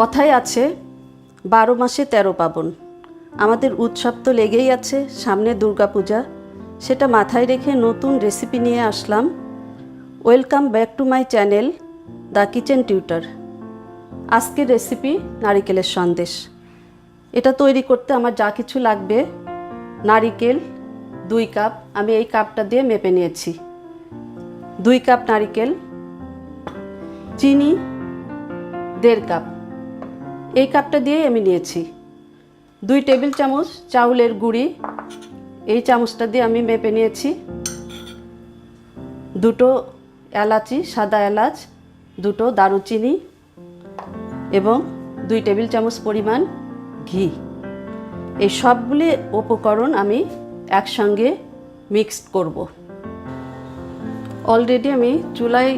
কথায় আছে, বারো মাসে তেরো পার্বণ আমাদের উৎসব তো লেগেই আছে সামনে দুর্গাপূজা সেটা মাথায় রেখে নতুন রেসিপি নিয়ে আসলাম। Welcome back to my channel the kitchen tutor আজকের রেসিপি নারিকেলের সন্দেশ। এটা তৈরি করতে আমার যা কিছু লাগবে, নারিকেল, দুই কাপ, আমি এই কাপটা দিয়ে মেপে নিয়েছি। দুই কাপ নারিকেল, চিনি, দেড় কাপ। এই কাপটা দিয়েই আমি নিয়েছি। দুই টেবিল চামচ চাউলের গুঁড়ি, এই চামচটা দিয়ে আমি মেপে নিয়েছি। দুটো এলাচি, সাদা এলাচ, দুটো দারুচিনি এবং দুই টেবিল চামচ পরিমাণ ঘি। এই সবগুলি উপকরণ আমি একসঙ্গে মিক্সড করব। অলরেডি আমি চুলায়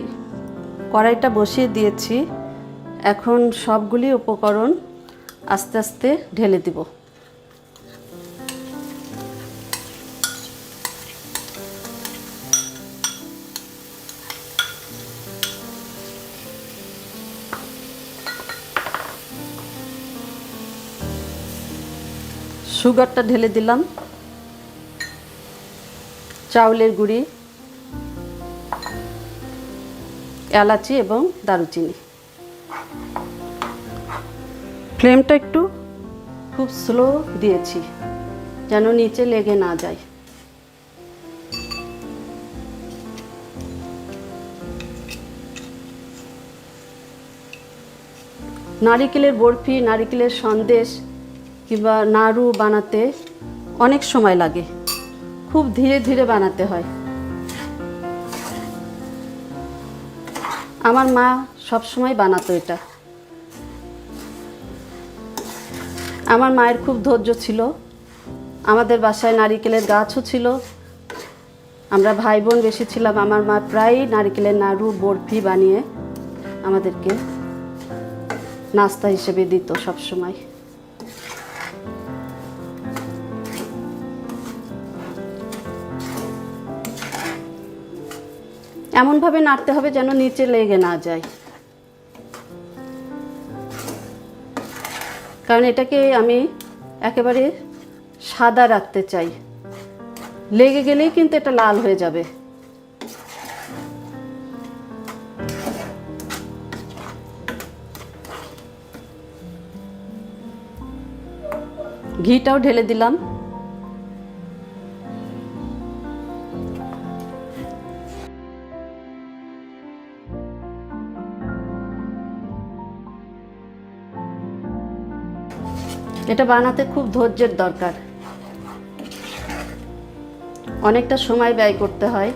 কড়াইটা বসিয়ে দিয়েছি। এখন সবগুলি উপকরণ আস্তে আস্তে ঢেলে দিব। সুগারটা ঢেলে দিলাম। চাউলের গুঁড়ি, এলাচি এবং দারুচিনি। ফ্লেমটা একটু খুব স্লো দিয়েছি, যেন নিচে লেগে না যায়। নারিকেলের বরফি, নারিকেলের সন্দেশ কিংবা নাড়ু বানাতে অনেক সময় লাগে। খুব ধীরে ধীরে বানাতে হয়। আমার মা সব সময় বানাতো এটা। আমার মায়ের খুব ধৈর্য ছিল। আমাদের বাসায় নারিকেলের গাছও ছিল। আমরা ভাই বোন বেশি ছিলাম। আমার মা প্রায় নারিকেলের নাড়ু, বরফি বানিয়ে আমাদেরকে নাস্তা হিসেবে দিত সব এমনভাবে নাড়তে হবে যেন নিচে লেগে না যায়। কারণ এটাকে আমি একেবারে সাদা রাখতে চাই। লেগে গেলেই কিন্তু এটা লাল হয়ে যাবে। ঘিটাও ঢেলে দিলাম। এটা বানাতে খুব ধৈর্যের দরকার। অনেকটা সময় ব্যয় করতে হয়।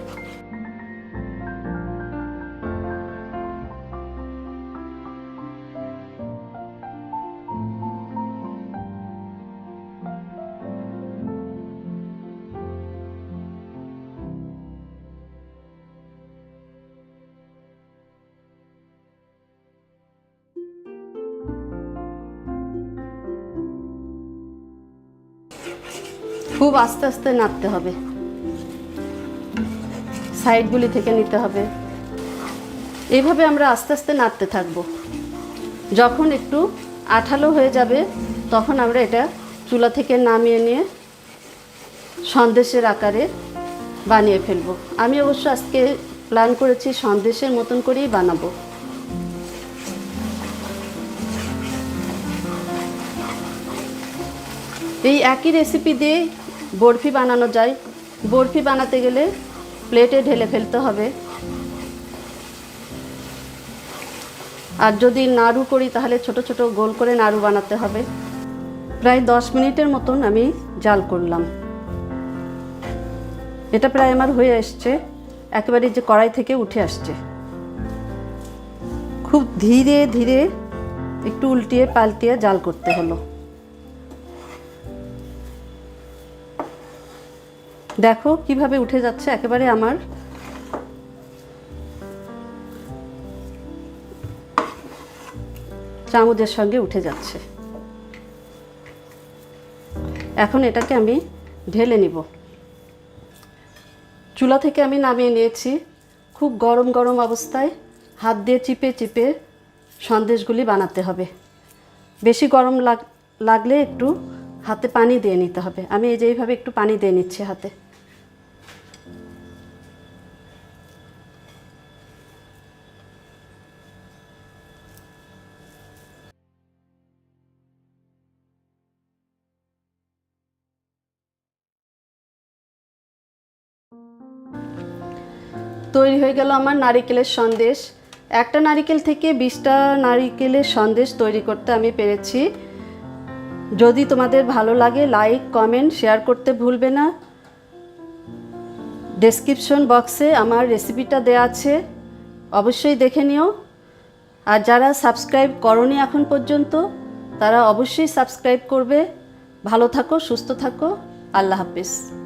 খুব আস্তে আস্তে নাড়তে হবে। সাইডগুলি থেকে নিতে হবে। এইভাবে আমরা আস্তে আস্তে নাড়তে থাকব। যখন একটু আঠালো হয়ে যাবে, তখন আমরা এটা চুলা থেকে নামিয়ে নিয়ে সন্দেশের আকারে বানিয়ে ফেলব। আমি অবশ্য আজকে প্ল্যান করেছি সন্দেশের মতন করেই বানাবো। এই একই রেসিপি দিয়ে বরফি বানানো যায়। বরফি বানাতে গেলে প্লেটে ঢেলে ফেলতে হবে। আর যদি নাড়ু করি, তাহলে ছোট ছোট গোল করে নাড়ু বানাতে হবে। প্রায় দশ মিনিটের মতন আমি জাল করলাম। এটা প্রায় আমার হয়ে আসছে একেবারে যে কড়াই থেকে উঠে আসছে। খুব ধীরে ধীরে একটু উল্টিয়ে পাল্টিয়ে জাল করতে হলো। দেখো কীভাবে উঠে যাচ্ছে একেবারে আমার। চামচের সঙ্গে উঠে যাচ্ছে। এখন এটাকে আমি ঢেলে নিব। চুলা থেকে আমি নামিয়ে নিয়েছি। খুব গরম গরম অবস্থায় হাত দিয়ে চিপে চিপে সন্দেশগুলি বানাতে হবে। বেশি গরম লাগ, লাগলে একটু হাতে পানি দিয়ে নিতে হবে। আমি এই যে এইভাবে একটু পানি দিয়ে নিচ্ছি হাতে। তৈরি হয়ে গেল আমার নারিকেলের সন্দেশ। একটা নারিকেল থেকে বিশটা নারিকেলের সন্দেশ তৈরি করতে আমি পেরেছি। যদি তোমাদের ভালো লাগে লাইক কমেন্ট শেয়ার করতে ভুলবে না। ডেসক্রিপশন বক্সে আমার রেসিপিটা দেওয়া আছে। অবশ্যই দেখে নিও। আর যারা সাবস্ক্রাইব করনি এখন পর্যন্ত, তারা অবশ্যই সাবস্ক্রাইব করবে। ভালো থাকো, সুস্থ থাকো। আল্লাহ হাফিজ।